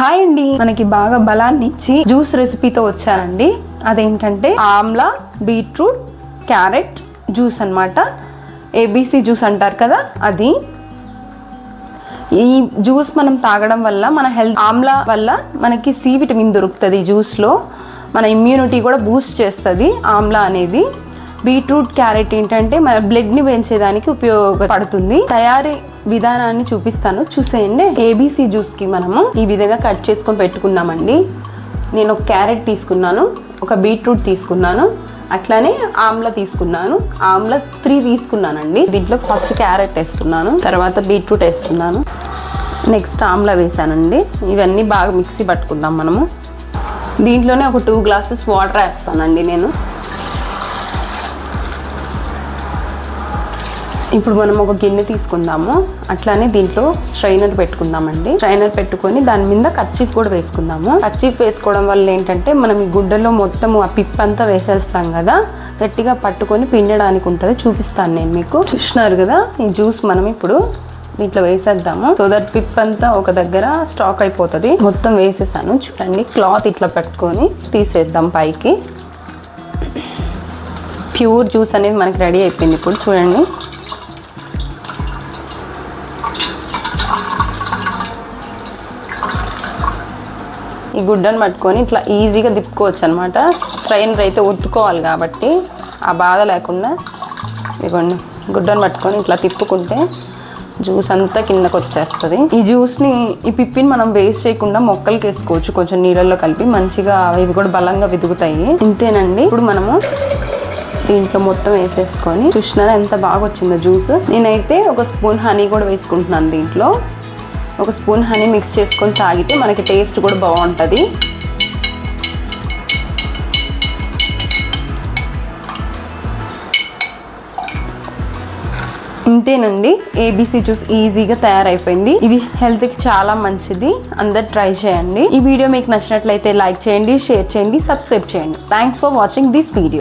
Hi అండి. మనకి బాగా బలాన్ని ఇచ్చి జ్యూస్ రెసిపీతో వచ్చానండి. అదేంటంటే ఆమ్లా బీట్రూట్ క్యారెట్ జ్యూస్ అన్నమాట. ఏబీసీ జ్యూస్ అంటారు కదా అది. ఈ జ్యూస్ మనం తాగడం వల్ల మన హెల్త్ ఆమ్లా వల్ల మనకి సి విటమిన్ దొరుకుతుంది జ్యూస్లో. మన ఇమ్యూనిటీ కూడా బూస్ట్ చేస్తుంది ఆమ్లా అనేది. బీట్రూట్ క్యారెట్ ఏంటంటే మన బ్లడ్ని పెంచేదానికి ఉపయోగపడుతుంది. తయారీ విధానాన్ని చూపిస్తాను. చూసేయండి. ఏబీసీ జ్యూస్కి మనము ఈ విధంగా కట్ చేసుకొని పెట్టుకున్నామండి. నేను ఒక క్యారెట్ తీసుకున్నాను ఒక బీట్రూట్ తీసుకున్నాను అట్లానే ఆమ్లా తీసుకున్నాను. ఆమ్ల త్రీ తీసుకున్నానండి. దీంట్లో ఫస్ట్ క్యారెట్ వేస్తున్నాను తర్వాత బీట్రూట్ వేస్తున్నాను. నెక్స్ట్ ఆమ్ల వేసానండి ఇవన్నీ బాగా మిక్సీ పట్టుకుందాం మనము. దీంట్లోనే ఒక టూ గ్లాసెస్ వాటర్ వేస్తానండి నేను. ఇప్పుడు మనం ఒక గిన్నె తీసుకుందాము. అట్లానే దీంట్లో స్ట్రైనర్ పెట్టుకుందామండి. స్ట్రైనర్ పెట్టుకొని దాని మీద కచ్చిఫ్ కూడా వేసుకుందాము. కచ్చిఫ్ వేసుకోవడం వల్ల ఏంటంటే మనం ఈ గుడ్డలో మొత్తం ఆ పిప్ అంతా వేసేస్తాం కదా. గట్టిగా పట్టుకొని పిండడానికి ఉంటుంది. చూపిస్తాను నేను మీకు. చూసినారు కదా? ఈ జ్యూస్ మనం ఇప్పుడు దీంట్లో వేసేద్దాము. సో దట్ పిప్ అంతా ఒక దగ్గర స్టాక్ అయిపోతుంది. మొత్తం వేసేసాను. చూడండి క్లాత్ ఇట్లా పెట్టుకొని తీసేద్దాం పైకి. ప్యూర్ జ్యూస్ అనేది మనకి రెడీ అయిపోయింది ఇప్పుడు. చూడండి. ఈ గుడ్డను పట్టుకొని ఇట్లా ఈజీగా తిప్పుకోవచ్చు అనమాట స్ట్రైనర్ అయితే ఉత్తుకోవాలి కాబట్టి ఆ బాధ లేకుండా ఇదిగోండి గుడ్డను పట్టుకొని ఇట్లా తిప్పుకుంటే జ్యూస్ అంతా కిందకు వచ్చేస్తుంది. ఈ జ్యూస్ని ఈ పిప్పిని మనం వేస్ట్ చేయకుండా మొక్కలకి వేసుకోవచ్చు. కొంచెం నీళ్ళల్లో కలిపి మంచిగా ఇవి కూడా బలంగా వెదుగుతాయి. ఇంతేనండి. ఇప్పుడు మనము దీంట్లో మొత్తం వేసేసుకొని చూసినారా ఎంత బాగా వచ్చిందో జ్యూస్ నేనైతే ఒక స్పూన్ హనీ కూడా వేసుకుంటున్నాను దీంట్లో. ఒక స్పూన్ హనీ మిక్స్ చేసుకొని తాగితే మనకి టేస్ట్ కూడా బాగుంటుంది. ఇంతేనండి ఏబీసీ జ్యూస్ ఈజీగా తయారైపోయింది. ఇది హెల్త్కి చాలా మంచిది. అందరు ట్రై చేయండి. ఈ వీడియో మీకు నచ్చినట్లయితే లైక్ చేయండి షేర్ చేయండి సబ్స్క్రైబ్ చేయండి. Thanks for watching this video